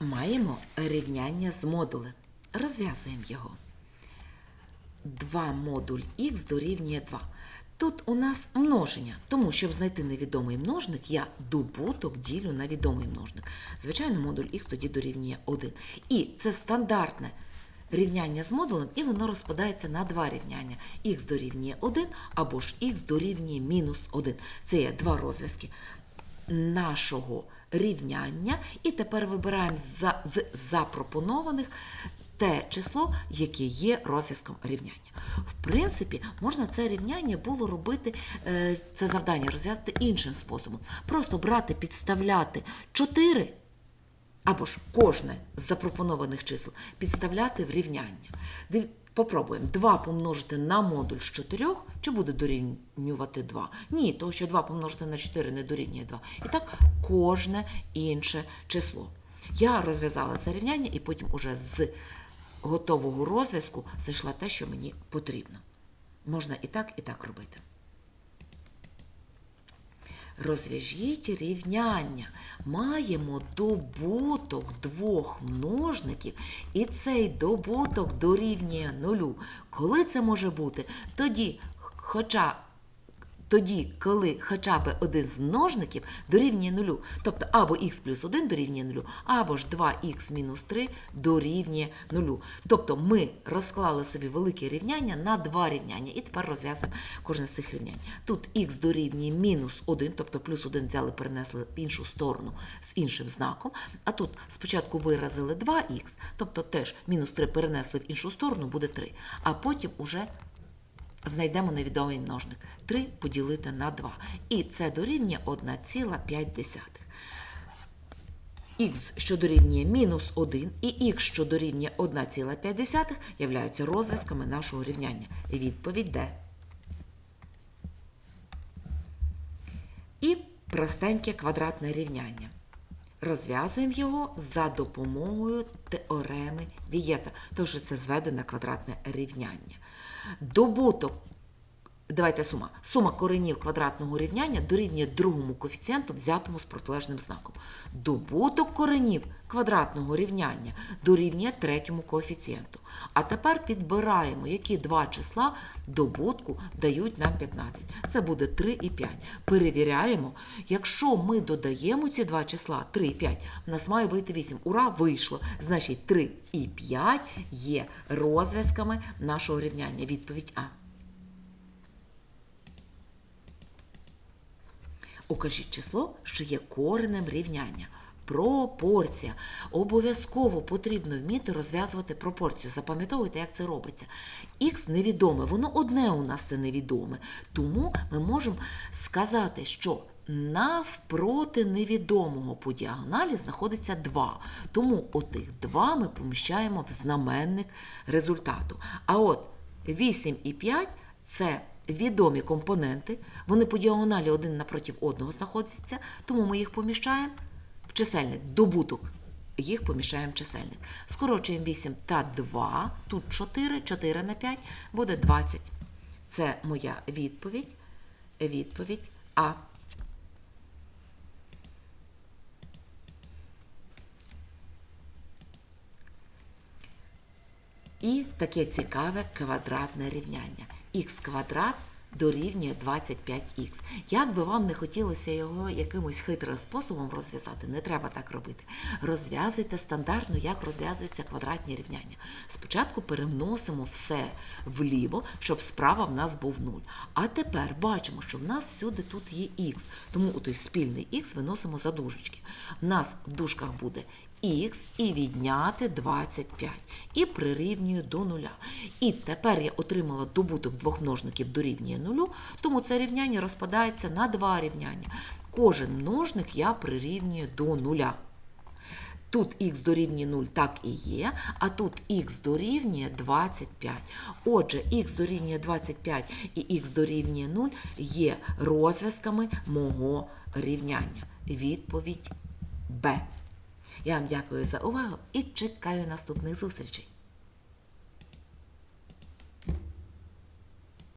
Маємо рівняння з модулем. Розв'язуємо його. 2 модуль х дорівнює 2. Тут у нас множення, тому щоб знайти невідомий множник, я добуток ділю на відомий множник. Звичайно, модуль х тоді дорівнює 1. І це стандартне рівняння з модулем, і воно розпадається на два рівняння. х дорівнює 1 або ж х дорівнює мінус 1. Це є два розв'язки нашого рівняння. І тепер вибираємо за, з запропонованих те число, яке є розв'язком рівняння. В принципі, можна це рівняння було робити, е, це завдання розв'язати іншим способом. Просто брати, підставляти 4 або ж кожне з запропонованих чисел підставляти в рівняння. Попробуємо 2 помножити на модуль з 4, чи буде дорівнювати 2? Ні, тому що 2 помножити на 4 не дорівнює 2. І так кожне інше число. Я розв'язала це рівняння і потім уже з готового розв'язку зайшла те, що мені потрібно. Можна і так, і так робити. Розв'яжіть рівняння. Маємо добуток двох множників, і цей добуток дорівнює нулю. Коли це може бути? Тоді, хоча тоді, коли хоча б один з множників дорівнює нулю. Тобто або х плюс 1 дорівнює нулю, або ж 2х мінус 3 дорівнює нулю. Тобто ми розклали собі велике рівняння на два рівняння. І тепер розв'язуємо кожне з цих рівнянь. Тут х дорівнює мінус 1, тобто плюс 1 взяли, перенесли в іншу сторону з іншим знаком. А тут спочатку виразили 2х, тобто теж мінус 3 перенесли в іншу сторону, буде 3. А потім уже знайдемо невідомий множник. 3 поділити на 2. І це дорівнює 1,5. Х, що дорівнює мінус 1, і х, що дорівнює 1,5, являються розв'язками нашого рівняння. Відповідь Д. І простеньке квадратне рівняння. Розв'язуємо його за допомогою теореми Вієта, що це зведене квадратне рівняння. Добуток, давайте сума. Сума коренів квадратного рівняння дорівнює другому коефіцієнту, взятому з протилежним знаком. Добуток коренів квадратного рівняння дорівнює третьому коефіцієнту. А тепер підбираємо, які два числа добутку дають нам 15. Це буде 3 і 5. Перевіряємо, якщо ми додаємо ці два числа 3 і 5, в нас має вийти 8. Ура, вийшло. Значить, 3 і 5 є розв'язками нашого рівняння. Відповідь А. Укажіть число, що є коренем рівняння. Пропорція. Обов'язково потрібно вміти розв'язувати пропорцію. Запам'ятовуйте, як це робиться. Х невідоме, воно одне у нас це невідоме. Тому ми можемо сказати, що навпроти невідомого по діагоналі знаходиться 2. Тому отих 2 ми поміщаємо в знаменник результату. А от 8 і 5 це відомі компоненти, вони по діагоналі один напроти одного знаходяться, тому ми їх поміщаємо в чисельник. Добуток їх поміщаємо в чисельник. Скорочуємо 8 та 2, тут 4, 4 на 5 буде 20. Це моя відповідь. Відповідь А. І таке цікаве квадратне рівняння. х квадрат дорівнює 25х. Як би вам не хотілося його якимось хитрим способом розв'язати, не треба так робити. Розв'язуйте стандартно, як розв'язуються квадратні рівняння. Спочатку переносимо все вліво, щоб справа в нас був 0. А тепер бачимо, що в нас всюди тут є х. Тому у той спільний х виносимо за дужечки. В нас в дужках буде х і відняти 25. І прирівнюю до нуля. І тепер я отримала добуток двох множників дорівнює нулю, тому це рівняння розпадається на два рівняння. Кожен множник я прирівнюю до нуля. Тут х дорівнює 0, так і є, а тут х дорівнює 25. Отже, х дорівнює 25 і х дорівнює 0 є розв'язками мого рівняння. Відповідь Б. Я вам дякую за увагу і чекаю наступних зустрічей.